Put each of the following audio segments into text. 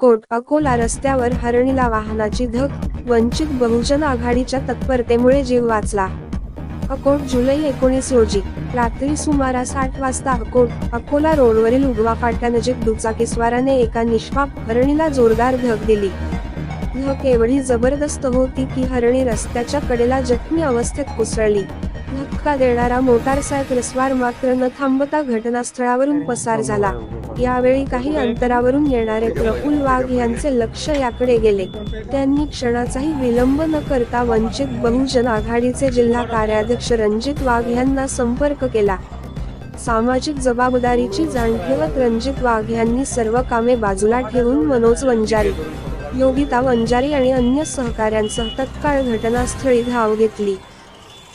Coat Akola रस्त्यावर हरणीला वाहनाची धक वंचित बहुजन आघाडीच्या तत्परतेमुळे जीव वाचला. अकोट जुलै एकोणीस रोजी रात्री सुमारास आठ वाजता अकोट अकोला रोडवरील उगवा फाट्यानजीक दुचाकीस्वाराने एका निष्पाप हरणीला जोरदार धक दिली. धक एवढी जबरदस्त होती की हरणी रस्त्याच्या कडेला जखमी अवस्थेत कोसळली. धक्का देणारा मोटारसायकल स्वार मात्र न थांबता घटनास्थळावरून पसार झाला. यावेळी काही अंतरावरून येणारे प्रफुल वाघ यांचे लक्ष याकडे गेले. त्यांनी क्षणाचाही विलंब न करता वंचित बहुजन आघाडीचे जिल्हा कार्याध्यक्ष रणजित वाघ यांना संपर्क केला. सामाजिक जबाबदारीची जाण ठेवत रणजित वाघ यांनी सर्व कामे बाजूला ठेवून मनोज वंजारी योगिता वंजारी आणि अन्य सहकाऱ्यांसह तत्काळ घटनास्थळी धाव घेतली.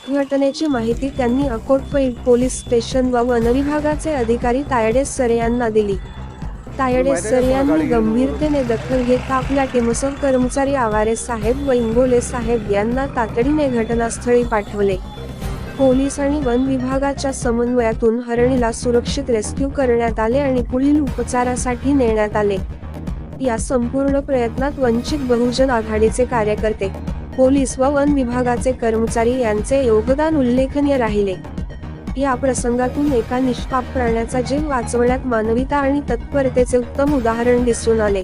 घटनेची माहिती त्यांनी अकोटपैठ पोलीस स्टेशन व वनविभागाचे अधिकारी तायडे सरे यांना दिली. तायडे सरे यांनी गंभीरतेने दखल घेत आपल्या टीमसह कर्मचारी आवारे साहेब व इंगोले साहेब यांना तातडीने घटनास्थळी पाठवले. पोलीस आणि वन विभागाच्या समन्वयातून हरणीला सुरक्षित रेस्क्यू करण्यात आले आणि पुढील उपचारासाठी नेण्यात आले. या संपूर्ण प्रयत्नात वंचित बहुजन आघाडीचे कार्यकर्ते पोलीस व वन विभागाचे कर्मचारी यांचे योगदान उल्लेखनीय राहिले. या प्रसंगातून एका निष्पाप प्राण्याचा जीव वाचवण्यात मानविता आणि तत्परतेचे उत्तम उदाहरण दिसून आले.